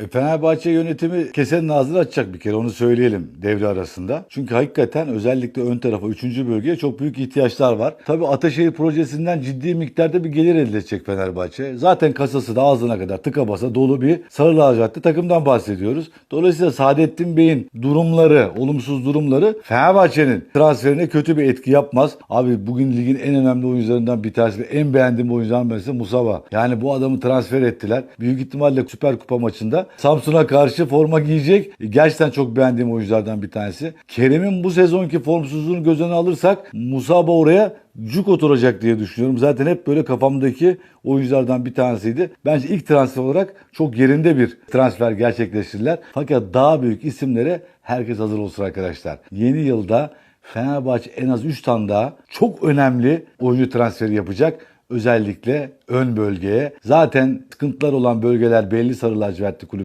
E, Fenerbahçe yönetimi kesenin ağzını açacak bir kere onu söyleyelim devre arasında. Çünkü hakikaten özellikle ön tarafa 3. bölgeye çok büyük ihtiyaçlar var. Tabii Ataşehir projesinden ciddi miktarda bir gelir elde edecek Fenerbahçe. Zaten kasası da ağzına kadar tıka basa dolu bir sarı lacivert takımdan bahsediyoruz. Dolayısıyla Saadettin Bey'in durumları, olumsuz durumları Fenerbahçe'nin transferine kötü bir etki yapmaz. Abi bugün ligin en önemli oyuncularından bir tanesi ve en beğendiğim oyunculardan birisi Musaba. Yani bu adamı transfer ettiler. Büyük ihtimalle Süper Kupa maçında Samsun'a karşı forma giyecek. Gerçekten çok beğendiğim oyunculardan bir tanesi. Kerem'in bu sezonki formsuzluğunu göz önüne alırsak Musaba oraya cuk oturacak diye düşünüyorum. Zaten hep böyle kafamdaki oyunculardan bir tanesiydi. Bence ilk transfer olarak çok yerinde bir transfer gerçekleştirdiler. Fakat daha büyük isimlere herkes hazır olsun arkadaşlar. Yeni yılda Fenerbahçe en az 3 tane daha çok önemli oyuncu transferi yapacak. Özellikle ön bölgeye. Zaten sıkıntılar olan bölgeler belli sarı lacivertli kulüp